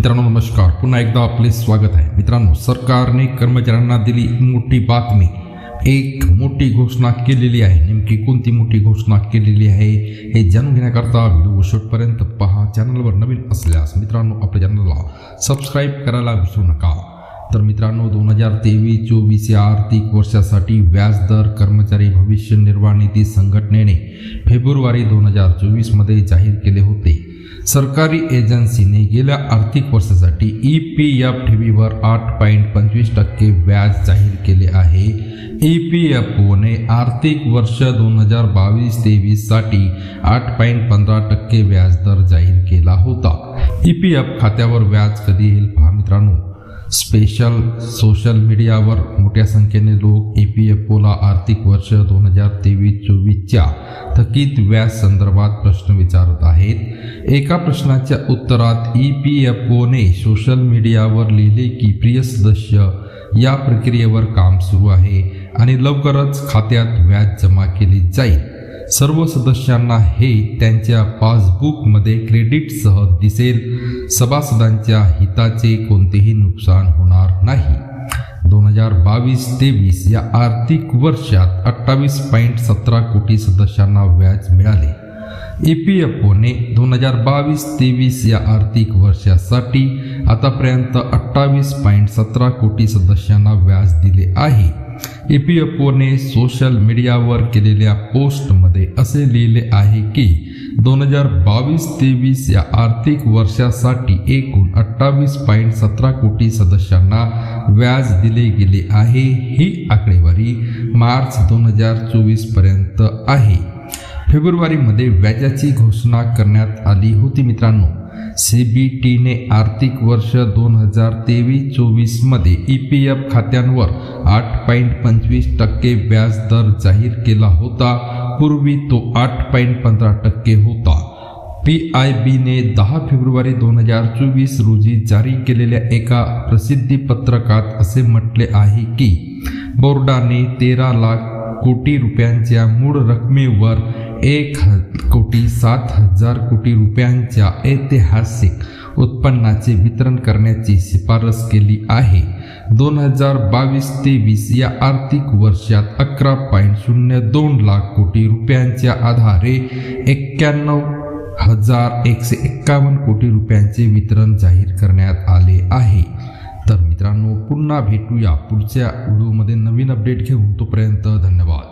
मित्रांनो नमस्कार. पुन्हा एकदा आपले स्वागत आहे. मित्रांनो सरकारने कर्मचाऱ्यांना दिली मोठी बातमी. एक मोठी घोषणा केलेली आहे. नेमकी कोणती मोठी घोषणा केलेली आहे हे जाणून घेण्याकरता व्हिडिओ शेवटपर्यंत पहा. चॅनलवर नवीन असल्यास मित्रांनो आपल्या चॅनलला सबस्क्राईब करायला विसरू नका. तर मित्रांनो दोन हजार तेवीस चोवीस या आर्थिक वर्षासाठी व्याजदर कर्मचारी भविष्य निर्वाह निधी संघटनेने फेब्रुवारी दोन हजार चोवीसमध्ये जाहीर केले होते. सरकारी एजन्सीने गेल्या आर्थिक वर्षासाठी ई पी एफ ठेवीवर आठ पॉईंट पंचवीस टक्के व्याज जाहीर केले आहे. ई पी एफ ओने आर्थिक वर्ष दोन हजार बावीस तेवीससाठी आठ पॉईंट पंधरा टक्के व्याजदर जाहीर केला होता. ई पी एफ खात्यावर व्याज कधी येईल पहा मित्रांनो. स्पेशल सोशल मीडियावर मोठ्या संख्येने लोक ई पी एफ ओला आर्थिक वर्ष दोन हजार तेवीस चोवीसच्या थकीत व्याज संदर्भात प्रश्न विचारत आहेत. एका प्रश्नाच्या उत्तरात ई पी एफ ओने सोशल मीडियावर लिहिले की प्रिय सदस्य या प्रक्रियेवर काम सुरू आहे आणि लवकरच खात्यात व्याज जमा केले जाईल. सर्व सदस्यांना हे त्यांच्या पासबुकमध्ये क्रेडिटसह दिसेल. सभासदांच्या हिताचे कोणतेही नुकसान होणार नाही. दोन हजार बावीस तेवीस या आर्थिक वर्षात अठ्ठावीस पॉईंट सतरा कोटी सदस्यांना व्याज मिळाले. ई पी एफ ओने दोन हजार बावीस तेवीस या आर्थिक वर्षासाठी आतापर्यंत अठ्ठावीस पॉईंट सतरा कोटी सदस्यांना व्याज दिले आहे. ई पी एफ ओने सोशल मीडियावर केलेल्या पोस्टमध्ये असे लिहिले आहे की दोन हजार बावीस तेवीस या आर्थिक वर्षासाठी एकूण अठ्ठावीस पॉईंट सतरा कोटी सदस्यांना व्याज दिले गेले आहे. ही आकडेवारी मार्च दोन हजार चोवीसपर्यंत आहे. फेब्रुवारीमध्ये व्याजाची घोषणा करण्यात आली होती मित्रांनो. सी बी टीने आर्थिक वर्ष दोन हजार तेवीस चोवीसमध्ये ई पी एफ खात्यांवर आठ पॉईंट पंचवीस टक्के व्याज दर जाहीर केला होता. पूर्वी तो आठ पॉईंट पंधरा टक्के होता. पी आय बीने दहा फेब्रुवारी दोन हजार चोवीस रोजी जारी केलेल्या एका प्रसिद्धी पत्रकात असे म्हटले आहे की बोर्डाने तेरा लाख कोटी रुपयांच्या मूळ रकमेवर एक ह कोटी सात हजार कोटी रुपयांच्या ऐतिहासिक उत्पन्नाचे वितरण करण्याची शिफारस केली आहे. दोन हजार बावीस तेवीस या आर्थिक वर्षात अकरा पॉईंट शून्य दोन लाख कोटी रुपयांच्या आधारे एक्क्याण्णव हजार एकशे एक्कावन्न कोटी रुपयांचे वितरण जाहीर करण्यात आले आहे. तर मित्रांनो पुन्हा भेटूया पुढच्या व्हिडिओमध्ये. नवीन अपडेट घेऊन तोपर्यंत धन्यवाद.